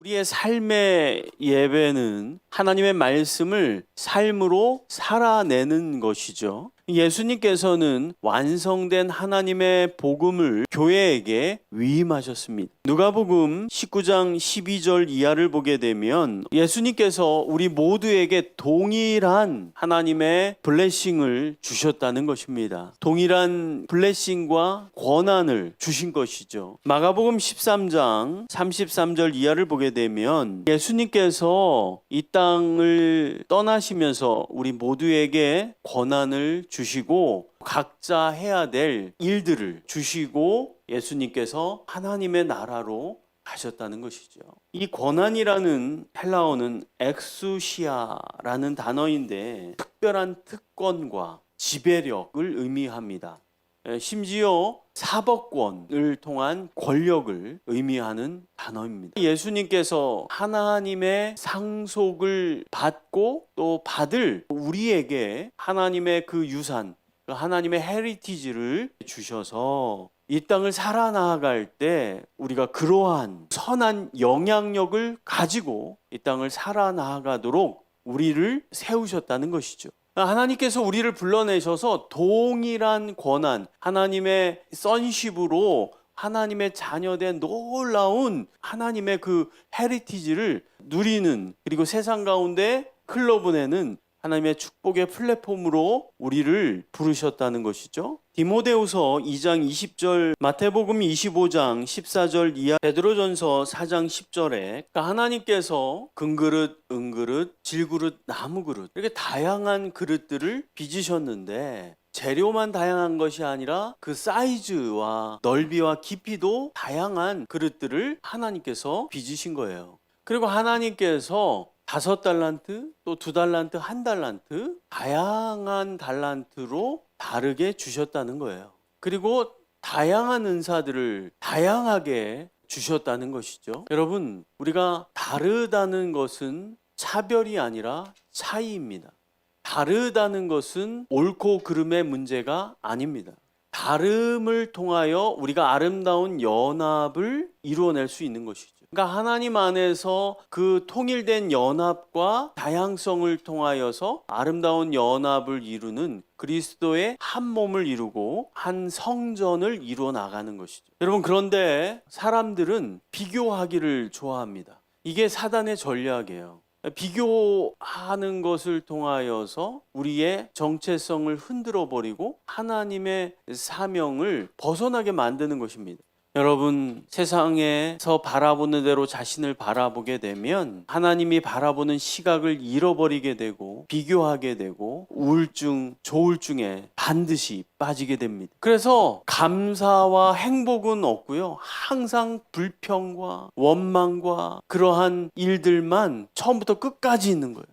우리의 삶의 예배는 하나님의 말씀을 삶으로 살아내는 것이죠. 예수님께서는 완성된 하나님의 복음을 교회에게 위임하셨습니다. 누가복음 19장 12절 이하를 보게 되면 예수님께서 우리 모두에게 동일한 하나님의 블레싱을 주셨다는 것입니다. 동일한 블레싱과 권한을 주신 것이죠. 마가복음 13장 33절 이하를 보게 되면 예수님께서 이 땅을 떠나시면서 우리 모두에게 권한을 주 시고 각자 해야 될 일들을 주시고 예수님께서 하나님의 나라로 가셨다는 것이죠. 이 권한이라는 헬라어는 엑수시아라는 단어인데 특별한 특권과 지배력을 의미합니다. 에, 심지어 사법권을 통한 권력을 의미하는 단어입니다. 예수님께서 하나님의 상속을 받고 또 받을 우리에게 하나님의 그 유산, 그 하나님의 헤리티지를 주셔서 이 땅을 살아나갈 때 우리가 그러한 선한 영향력을 가지고 이 땅을 살아나가도록 우리를 세우셨다는 것이죠. 하나님께서 우리를 불러내셔서 동일한 권한, 하나님의 선십으로 하나님의 자녀된 놀라운 하나님의 그 헤리티지를 누리는 그리고 세상 가운데 흘러보내는 하나님의 축복의 플랫폼으로 우리를 부르셨다는 것이죠. 디모데후서 2장 20절, 마태복음 25장 14절 이하, 베드로전서 4장 10절에 그러니까 하나님께서 금그릇, 은그릇, 질그릇, 나무그릇 이렇게 다양한 그릇들을 빚으셨는데 재료만 다양한 것이 아니라 그 사이즈와 넓이와 깊이도 다양한 그릇들을 하나님께서 빚으신 거예요. 그리고 하나님께서 다섯 달란트, 또 두 달란트, 한 달란트, 다양한 달란트로 다르게 주셨다는 거예요. 그리고 다양한 은사들을 다양하게 주셨다는 것이죠. 여러분, 우리가 다르다는 것은 차별이 아니라 차이입니다. 다르다는 것은 옳고 그름의 문제가 아닙니다. 다름을 통하여 우리가 아름다운 연합을 이루어낼 수 있는 것이죠. 그러니까 하나님 안에서 그 통일된 연합과 다양성을 통하여서 아름다운 연합을 이루는 그리스도의 한 몸을 이루고 한 성전을 이루어 나가는 것이죠. 여러분 그런데 사람들은 비교하기를 좋아합니다. 이게 사단의 전략이에요. 비교하는 것을 통하여서 우리의 정체성을 흔들어 버리고 하나님의 사명을 벗어나게 만드는 것입니다. 여러분 세상에서 바라보는 대로 자신을 바라보게 되면 하나님이 바라보는 시각을 잃어버리게 되고 비교하게 되고 우울증, 조울증에 반드시 빠지게 됩니다. 그래서 감사와 행복은 없고요. 항상 불평과 원망과 그러한 일들만 처음부터 끝까지 있는 거예요.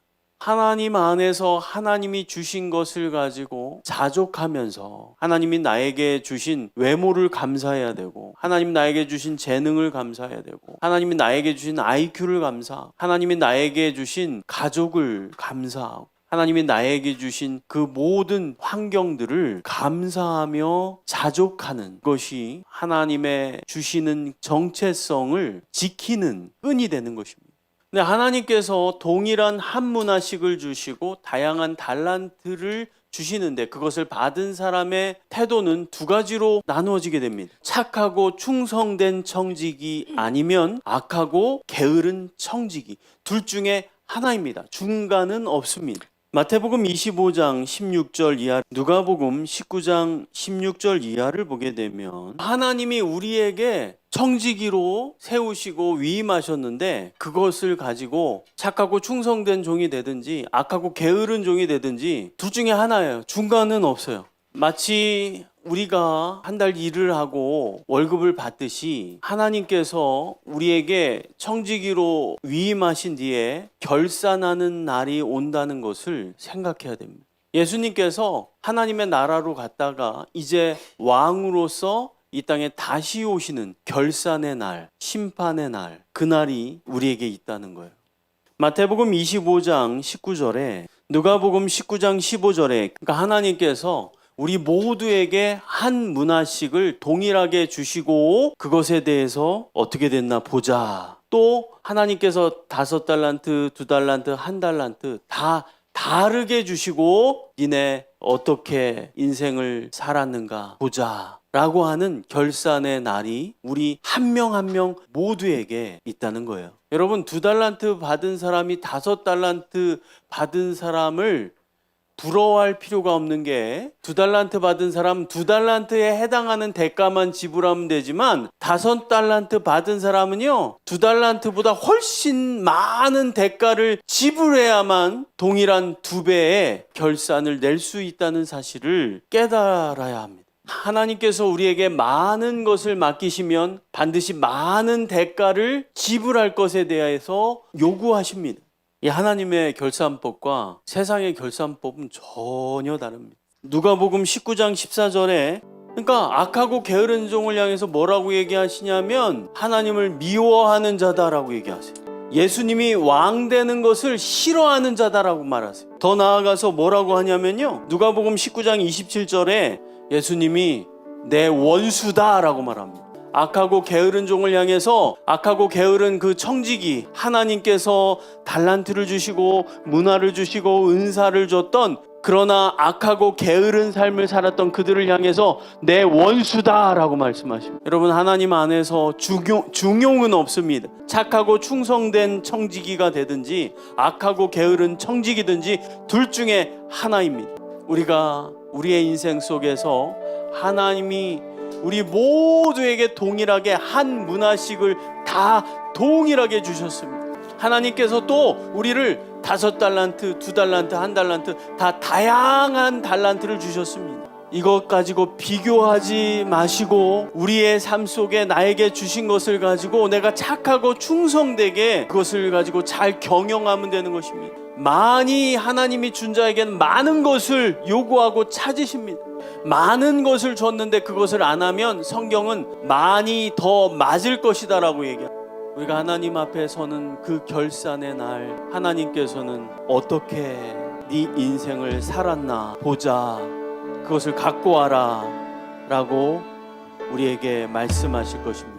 하나님 안에서 하나님이 주신 것을 가지고 자족하면서 하나님이 나에게 주신 외모를 감사해야 되고 하나님 나에게 주신 재능을 감사해야 되고 하나님이 나에게 주신 IQ를 감사 하나님이 나에게 주신 가족을 감사하고 하나님이 나에게 주신 그 모든 환경들을 감사하며 자족하는 것이 하나님의 주시는 정체성을 지키는 끈이 되는 것입니다. 근데 하나님께서 동일한 한 문화식을 주시고 다양한 달란트를 주시는데 그것을 받은 사람의 태도는 두 가지로 나누어지게 됩니다. 착하고 충성된 청지기 아니면 악하고 게으른 청지기. 둘 중에 하나입니다. 중간은 없습니다. 마태복음 25장 16절 이하, 누가복음 19장 16절 이하를 보게 되면 하나님이 우리에게 청지기로 세우시고 위임하셨는데 그것을 가지고 착하고 충성된 종이 되든지 악하고 게으른 종이 되든지 둘 중에 하나예요. 중간은 없어요. 마치 우리가 한 달 일을 하고 월급을 받듯이 하나님께서 우리에게 청지기로 위임하신 뒤에 결산하는 날이 온다는 것을 생각해야 됩니다. 예수님께서 하나님의 나라로 갔다가 이제 왕으로서 이 땅에 다시 오시는 결산의 날, 심판의 날, 그날이 우리에게 있다는 거예요. 마태복음 25장 19절에 누가복음 19장 15절에 그러니까 하나님께서 우리 모두에게 한 문화씩을 동일하게 주시고 그것에 대해서 어떻게 됐나 보자. 또또 하나님께서 다섯 달란트, 두 달란트, 한 달란트 다 다르게 주시고 니네 어떻게 인생을 살았는가 보자. 라고 하는 결산의 날이 우리 한 명 한 명 모두에게 있다는 거예요. 여러분, 두 달란트 받은 사람이 다섯 달란트 받은 사람을 부러워할 필요가 없는 게 두 달란트 받은 사람 두 달란트에 해당하는 대가만 지불하면 되지만 다섯 달란트 받은 사람은요 두 달란트보다 훨씬 많은 대가를 지불해야만 동일한 두 배의 결산을 낼 수 있다는 사실을 깨달아야 합니다. 하나님께서 우리에게 많은 것을 맡기시면 반드시 많은 대가를 지불할 것에 대해서 요구하십니다. 이 하나님의 결산법과 세상의 결산법은 전혀 다릅니다. 누가복음 19장 14절에 그러니까 악하고 게으른 종을 향해서 뭐라고 얘기하시냐면 하나님을 미워하는 자다라고 얘기하세요. 예수님이 왕 되는 것을 싫어하는 자다라고 말하세요. 더 나아가서 뭐라고 하냐면요. 누가복음 19장 27절에 예수님이 내 원수다라고 말합니다. 악하고 게으른 종을 향해서 악하고 게으른 그 청지기 하나님께서 달란트를 주시고 문화를 주시고 은사를 줬던 그러나 악하고 게으른 삶을 살았던 그들을 향해서 내 원수다라고 말씀하십니다. 여러분 하나님 안에서 중용, 중용은 없습니다. 착하고 충성된 청지기가 되든지 악하고 게으른 청지기든지 둘 중에 하나입니다. 우리가 우리의 인생 속에서 하나님이 우리 모두에게 동일하게 한 문화식을 다 동일하게 주셨습니다. 하나님께서 또 우리를 다섯 달란트, 두 달란트, 한 달란트 다 다양한 달란트를 주셨습니다. 이것 가지고 비교하지 마시고 우리의 삶 속에 나에게 주신 것을 가지고 내가 착하고 충성되게 그것을 가지고 잘 경영하면 되는 것입니다. 많이 하나님이 준 자에게는 많은 것을 요구하고 찾으십니다. 많은 것을 줬는데 그것을 안 하면 성경은 많이 더 맞을 것이다라고 얘기합니다. 우리가 하나님 앞에 서는 그 결산의 날 하나님께서는 어떻게 네 인생을 살았나 보자 그것을 갖고 와라 라고 우리에게 말씀하실 것입니다.